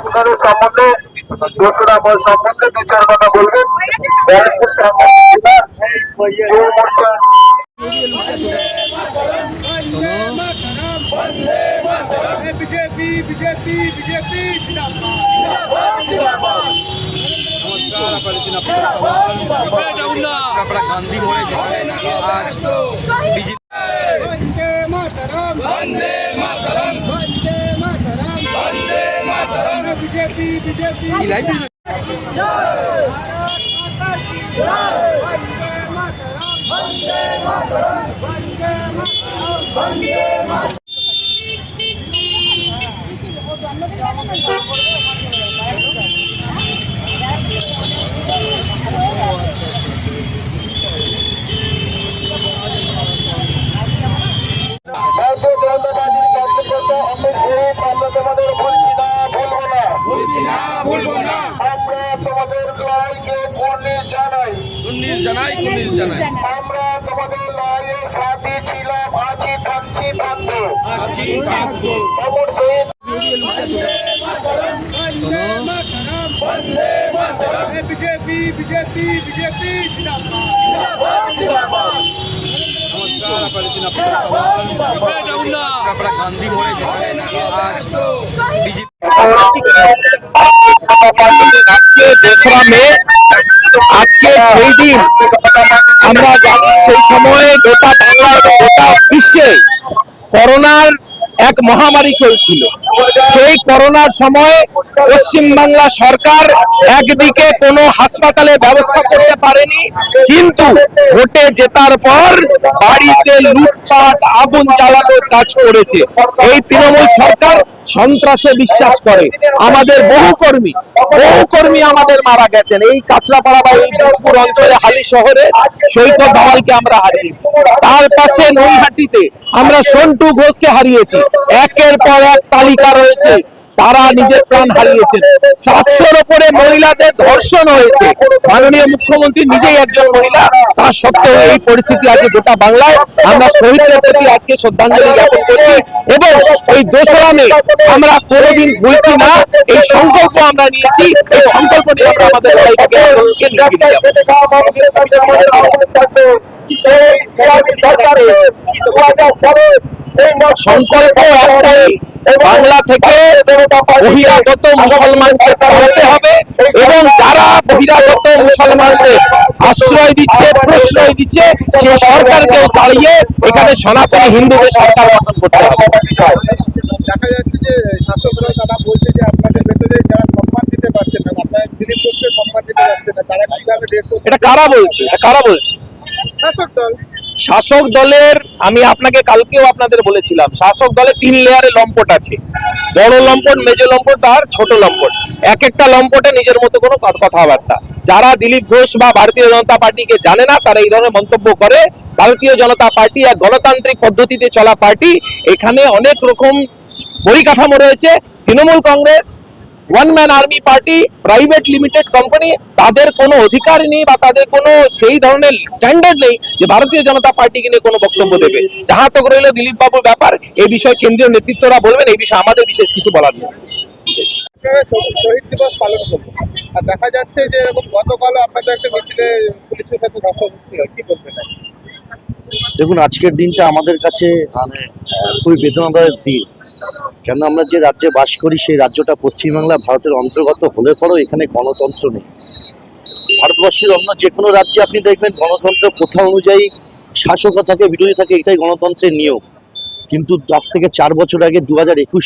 আপনাদের সম্বন্ধে দোসরা বল সম্বন্ধে দু চার কথা বলবেন। ব্যারাকপুর সম্বন্ধে যুব মোর্চা Vande জানাই উনিশ জানাই আমরা তোমাদের লড়াইয়ে সাথে ছিলাম আছি থাকছি থাকবো আছি থাকবো অমর শহীদ Vande Mataram BJP BJP BJP জিন্দাবাদ জিন্দাবাদ গান্ধী মোড়ে আজ বিজেপি তেসরা মে আজকে সেই দিন আমরা জানি সেই সময়ে গোটা বাংলা এবং গোটা বিশ্বে করোনার এক মহামারী চলছিল। সেই করোনার সময় পশ্চিম বাংলা সরকার একদিকে কোনো হাসপাতালে ব্যবস্থা করতে পারেনি, কিন্তু ভোটে জেতার পর বাড়িতে লুটপাট, আগুন জ্বালানোর কাজ করেছে। এই তৃণমূল সরকার সন্ত্রাসে বিশ্বাস করে। আমাদের বহু কর্মী বহু কর্মী আমাদের মারা গেছেন। এই কাঁচরাপাড়া বা এই দিনাজপুর অঞ্চলে, হালি শহরে সৈকত আমরা হারিয়েছি। তার পাশে নৈহাটিতে আমরা সন্টু ঘোষকে হারিয়েছি। একের পর এক তালিকা রয়েছে। তারা নিজের প্রাণ হারিয়েছেন। সাতশোর উপরে মহিলাদের ধর্ষণ হয়েছে। মাননীয় মুখ্যমন্ত্রী নিজেই একজন মহিলা। তা সত্ত্বেও এই পরিস্থিতি আছে গোটা বাংলায়। আমরা শহীদদের প্রতি আজকে শ্রদ্ধাঞ্জলি জ্ঞাপন করছি এবং এই দোসরা মে আমরা কোনোদিন ভুলছি না। এই সংকল্প আমরা নিয়েছি। এই সংকল্প নিয়ে আমরা আমাদের। সংকল্প একটাই বাংলা থেকে বহিরাগত মুসলমানকে তাড়াতে হবে এবং যারা বহিরাগত মুসলমানদের আশ্রয় দিচ্ছে প্রশ্রয় দিচ্ছে সেই সরকারকেও তাড়িয়ে এখানে সনাতনী হিন্দুদের সরকার গঠন করতে হবে। দেখা যাচ্ছে যে শাসকরা তারা বলছে যে আপনাদের ভেতরে যারা সম্মান দিতে পারছেন না আপনার দিলীপ ঘোষকে সম্মান দিতে পারছেন না তারা কীভাবে দেশ এটা কারা বলছে? এটা কারা বলছে? শাসক দল। শাসক দলের আমি আপনাকে কালকেও আপনাদের বলেছিলাম, শাসক দলে তিন লেয়ারে লম্পট আছে। বড় লম্পট, মেজো লম্পট আর ছোট লম্পট। এক একটা লম্পটে নিজের মতো কোনো কথাবার্তা। যারা দিলীপ ঘোষ বা ভারতীয় জনতা পার্টিকে জানে না, তারা এই ধরনের মন্তব্য করে, ভারতীয় জনতা পার্টি এক গণতান্ত্রিক পদ্ধতিতে চলা পার্টি, এখানে অনেক রকম পরিকাঠামো রয়েছে। Trinamool Congress one man army party private limited company তাদের কোনো অধিকার নেই বা তাদের কোনো সেই ধরনের স্ট্যান্ডার্ড নেই যে ভারতীয় জনতা পার্টিকে নিয়ে কোনো বক্তব্য দেবে। যাহা তো রইল দিলীপ বাবুর ব্যাপার এই বিষয়ে কেন্দ্রীয় নেতৃত্বরা বলবেন এই বিষয়ে আমাদের বিশেষ কিছু বলার নেই। শহীদ দিবস পালন করবেন আর দেখা যাচ্ছে যে এরকম গতকাল আপনাদের একটা মিছিলে পুলিশের সাথে ধস্তাধস্তি হয় কি বলবেন? দেখুন আজকের দিনটা আমাদের কাছে মানে খুবই বেদনাদায়ক দিন। কেন আমরা যে রাজ্যে বাস করি, সেই রাজ্যটা পশ্চিমবাংলা ভারতের অন্তর্গত হলে পরেও এখানে গণতন্ত্র নেই। ভারতবর্ষের অন্য যে কোনো রাজ্যে আপনি দেখবেন গণতন্ত্র প্রথা অনুযায়ী শাসকও থাকে, বিরোধী থাকে, এটাই গণতন্ত্রের নিয়ম। কিন্তু আজ থেকে চার বছর আগে দু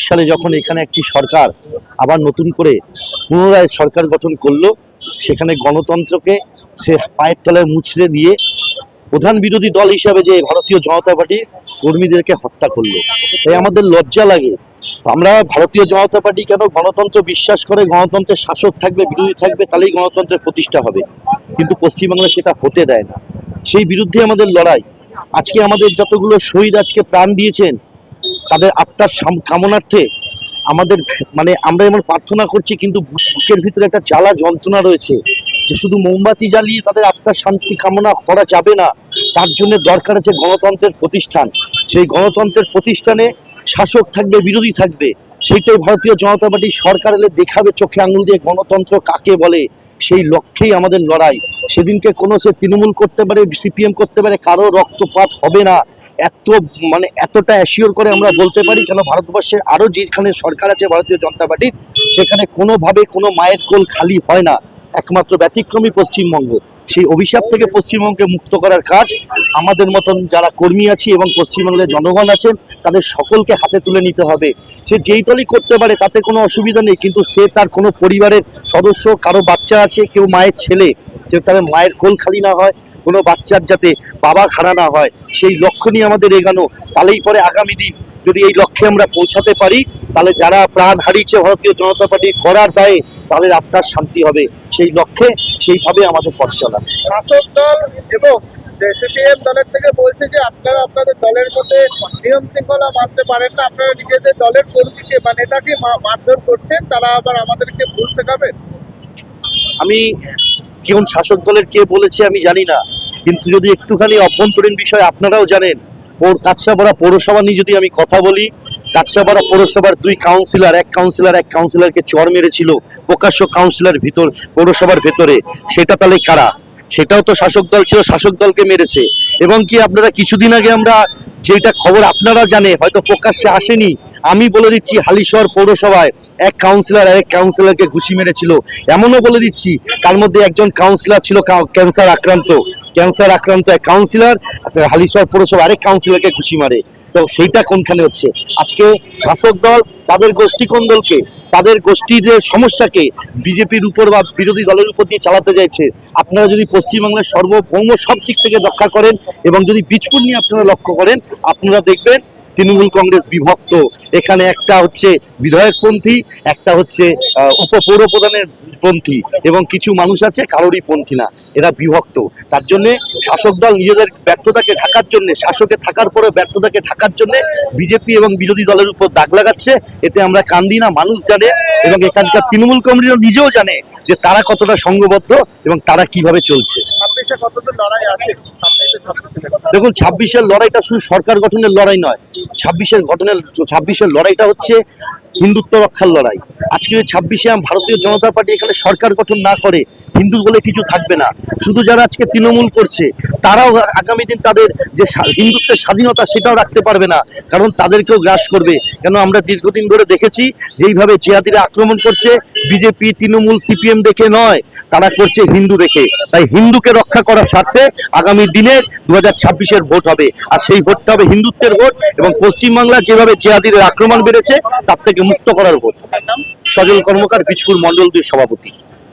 সালে যখন এখানে একটি সরকার আবার নতুন করে পুনরায় সরকার গঠন করল, সেখানে গণতন্ত্রকে সে পায়ের তলায় মুছড়ে দিয়ে প্রধান বিরোধী দল হিসাবে যে ভারতীয় জনতা পার্টি কর্মীদেরকে হত্যা করল। তাই আমাদের লজ্জা লাগে। আমরা ভারতীয় জনতা পার্টি কেন গণতন্ত্র বিশ্বাস করে গণতন্ত্রের শাসক থাকবে, বিরোধী থাকবে, তাহলেই গণতন্ত্রের প্রতিষ্ঠা হবে। কিন্তু পশ্চিমবাংলা সেটা হতে দেয় না। সেই বিরুদ্ধে আমাদের লড়াই। আজকে আমাদের যতগুলো শহীদ আজকে প্রাণ দিয়েছেন, তাদের আত্মার কামনার্থে আমাদের মানে আমরা এমন প্রার্থনা করছি, কিন্তু বুকের ভিতরে একটা জ্বালা যন্ত্রণা রয়েছে। যে শুধু মোমবাতি জ্বালিয়ে তাদের আত্মার শান্তি কামনা করা যাবে না, তার জন্য দরকার আছে গণতন্ত্রের প্রতিষ্ঠান। সেই গণতন্ত্রের প্রতিষ্ঠানে শাসক থাকবে, বিরোধী থাকবে। সেইটাই ভারতীয় জনতা পার্টি সরকার এলে দেখাবে, চোখে আঙুল দিয়ে গণতন্ত্র কাকে বলে, সেই লক্ষ্যেই আমাদের লড়াই। সেদিনকে কোনো সে তৃণমূল করতে পারে, সিপিএম করতে পারে, কারও রক্তপাত হবে না। এত মানে এতটা অ্যাসিওর করে আমরা বলতে পারি, কেন ভারতবর্ষে আরও যেখানে সরকার আছে ভারতীয় জনতা পার্টির, সেখানে কোনোভাবে কোনো মায়ের কোল খালি হয় না। একমাত্র ব্যতিক্রমী পশ্চিমবঙ্গ। সেই অভিশাপ থেকে পশ্চিমবঙ্গকে মুক্ত করার কাজ আমাদের মতন যারা কর্মী আছি এবং পশ্চিমবঙ্গের জনগণ আছেন, তাদের সকলকে হাতে তুলে নিতে হবে। সে যেই দলই করতে পারে, তাতে কোনো অসুবিধা নেই, কিন্তু সে তার কোনো পরিবারের সদস্য, কারও বাচ্চা আছে, কেউ মায়ের ছেলে, যে তাদের মায়ের কোল খালি না হয়, কোনো বাচ্চার যাতে বাবা খাড়া না হয়, সেই লক্ষ্য নিয়ে আমাদের এগানো। তাহলেই পরে আগামী দিন যদি এই লক্ষ্যে আমরা পৌঁছাতে পারি, তাহলে যারা প্রাণ হারিয়েছে ভারতীয় জনতা পার্টি করার দায়ে তাদের আত্মার শান্তি হবে সেই লক্ষ্যে সেইভাবে আমাদের পথ চলা। শাসক দল এবং সিপিএম দলের থেকে বলছে যে আপনারা আপনাদের দলের মধ্যে নিয়ম শৃঙ্খলা মানতে পারেন না আপনারা নিজেদের দলের কর্মীকে বা নেতাকে মারধর করছেন তারা আবার আমাদেরকে ভুল শেখাবেন আমি কেউ শাসক দলের কে বলেছে আমি জানি না কিন্তু যদি একটুখানি অভ্যন্তরীণ বিষয় আপনারাও জানেন পৌর কাছাপাড়া পৌরসভা নিয়ে যদি আমি কথা বলি কাছাপাড়া পৌরসভার দুই কাউন্সিলর এক কাউন্সিলর এক কাউন্সিলরকে চর মেরেছিল প্রকাশ্য কাউন্সিলর ভিতর, পৌরসভার ভেতরে। সেটা তাহলে কারা? সেটাও তো শাসক দল ছিল, শাসক দলকে মেরেছে। এবং কি আপনারা কিছুদিন আগে আমরা যেটা খবর আপনারা জানে, হয়তো প্রকাশ্যে আসেনি, আমি বলে দিচ্ছি হালিশহর পৌরসভায় এক কাউন্সিলর এক কাউন্সিলরকে ঘুষি মেরেছিল। এমনও বলে দিচ্ছি, তার মধ্যে একজন কাউন্সিলর ছিল ক্যান্সার আক্রান্ত ক্যান্সার আক্রান্ত এক কাউন্সিলর হালিশহর পৌরসভা আরেক কাউন্সিলরকে খুশি মারে। তো সেইটা কোনখানে হচ্ছে? আজকে শাসক দল তাদের গোষ্ঠী কোন দলকে? তাদের গোষ্ঠীর সমস্যাকে বিজেপির উপর বা বিরোধী দলের উপর দিয়ে চালাতে চাইছে। আপনারা যদি পশ্চিমবাংলার সর্বভৌম সব দিক থেকে রক্ষা করেন এবং যদি বিজপুর নিয়ে আপনারা লক্ষ্য করেন, আপনারা দেখবেন তৃণমূল কংগ্রেস বিভক্ত। এখানে একটা হচ্ছে বিধায়কপন্থী, একটা হচ্ছে উপপৌর প্রধানের পন্থী এবং কিছু মানুষ আছে কারোরই পন্থী না। এরা বিভক্ত। তার জন্য শাসক দল নিজেদের ব্যর্থতাকে ঢাকার জন্য, শাসকে থাকার পরে ব্যর্থতাকে ঢাকার জন্য বিজেপি এবং বিরোধী দলের উপর দাগ লাগাচ্ছে। এতে আমরা কান্দি না, মানুষ জানে এবং এখানকার তৃণমূল কংগ্রেস নিজেও জানে যে তারা কতটা সংঘবদ্ধ এবং তারা কীভাবে চলছে। দেখুন ছাব্বিশের লড়াইটা শুধু সরকার গঠনের লড়াই নয় ছাব্বিশের ঘটনের ছাব্বিশের লড়াইটা হচ্ছে হিন্দুত্ব রক্ষার লড়াই। আজকে ছাব্বিশে ভারতীয় জনতা পার্টি এখানে সরকার গঠন না করে হিন্দু বলে কিছু থাকবে না। শুধু যারা আজকে তৃণমূল করছে, তারাও আগামী দিন তাদের যে হিন্দুত্বের স্বাধীনতা সেটাও রাখতে পারবে না, কারণ তাদেরকেও গ্রাস করবে। কেন আমরা দীর্ঘদিন ধরে দেখেছি যেইভাবে জিহাদিরা আক্রমণ করছে, বিজেপি, তৃণমূল, সিপিএম দেখে নয়, তারা করছে হিন্দু দেখে। তাই হিন্দুকে রক্ষা করার স্বার্থে আগামী দিনের দু হাজার ছাব্বিশের ভোট হবে। আর সেই ভোটটা হবে হিন্দুত্বের ভোট এবং পশ্চিমবাংলা যেভাবে জিহাদিদের আক্রমণ বেড়েছে, তার থেকে মুক্ত করার ভোট। সজল কর্মকার বীজপুর মন্ডল দুই সভাপতি।